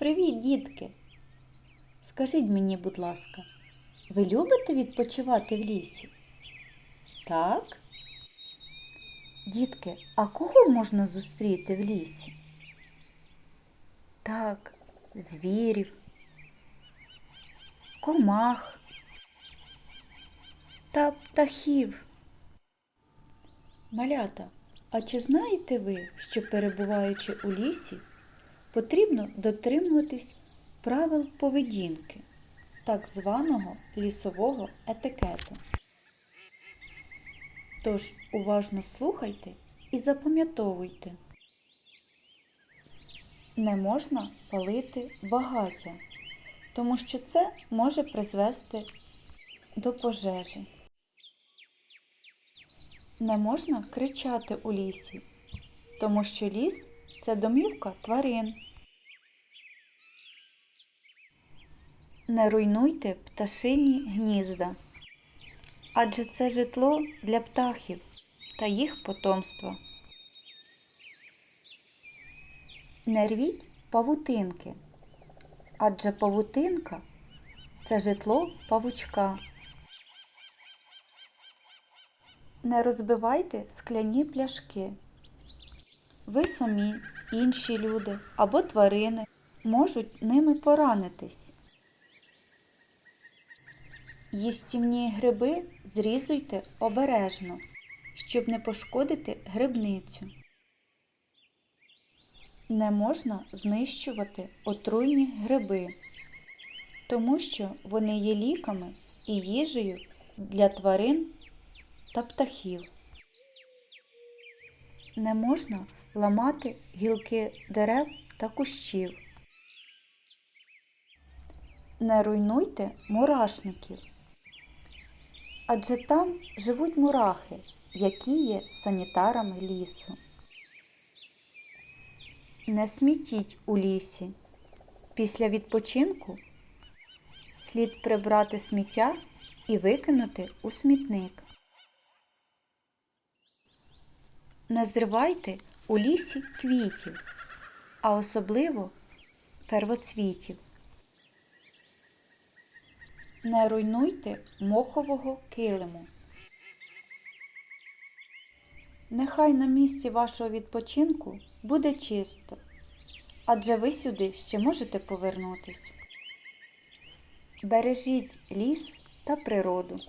Привіт, дітки! Скажіть мені, будь ласка, ви любите відпочивати в лісі? Так? Дітки, а кого можна зустріти в лісі? Так, звірів, комах та птахів. Малята, а чи знаєте ви, що перебуваючи у лісі, потрібно дотримуватись правил поведінки, так званого лісового етикету? Тож уважно слухайте і запам'ятовуйте. Не можна палити багаття, тому що це може призвести до пожежі. Не можна кричати у лісі, тому що ліс це домівка тварин. Не руйнуйте пташині гнізда, адже це житло для птахів та їх потомства. Не рвіть павутинки, адже павутинка це житло павучка. Не розбивайте скляні пляшки. Ви самі, інші люди або тварини можуть ними поранитись. Їстівні гриби зрізуйте обережно, щоб не пошкодити грибницю. Не можна знищувати отруйні гриби, тому що вони є ліками і їжею для тварин та птахів. Не можна ламати гілки дерев та кущів. Не руйнуйте мурашників, адже там живуть мурахи, які є санітарами лісу. Не смітіть у лісі. Після відпочинку слід прибрати сміття і викинути у смітник. Не зривайте у лісі квітів, а особливо первоцвітів. Не руйнуйте мохового килиму. Нехай на місці вашого відпочинку буде чисто, адже ви сюди ще можете повернутись. Бережіть ліс та природу.